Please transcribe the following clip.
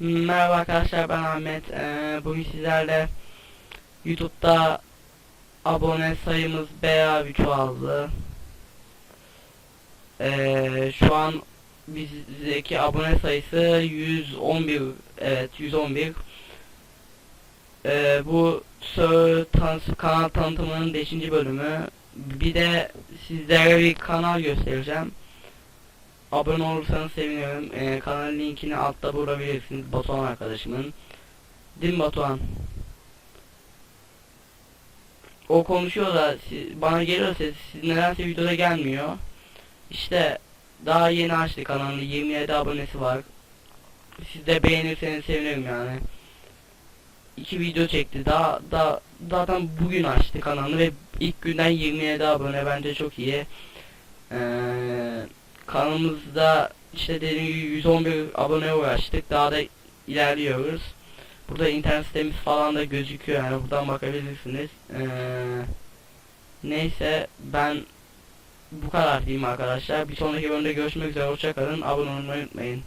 arkadaşlar ben Ahmet. Ee, bugün sizlerle YouTube'da abone sayımız bayağı bir çoğaldı. Ee, şu an bizdeki abone sayısı 111 evet 111 ee, bu Sö tanısı kanal tanıtımının 5. bölümü bir de sizlere bir kanal göstereceğim abone olursanız sevinirim. Ee, kanalın linkini altta bulabilirsiniz Batuhan arkadaşımın. Mi Batuhan? O konuşuyor da siz, bana geliyor ses siz nedense videoda gelmiyor. İşte daha yeni açtı kanalını 27 abonesi var. Siz de beğenirseniz sevinirim yani. İki video çekti. Daha da zaten bugün açtı kanalını ve ilk günden 27 abone bence çok iyi. Eee kanalımızda işte dediğim gibi 111 aboneye ulaştık. Daha da ilerliyoruz. Burada internet sitemiz falan da gözüküyor yani buradan bakabilirsiniz. Ee, neyse ben bu kadar diyeyim arkadaşlar. Bir sonraki bölümde görüşmek üzere. Hoşçakalın. Abone olmayı unutmayın.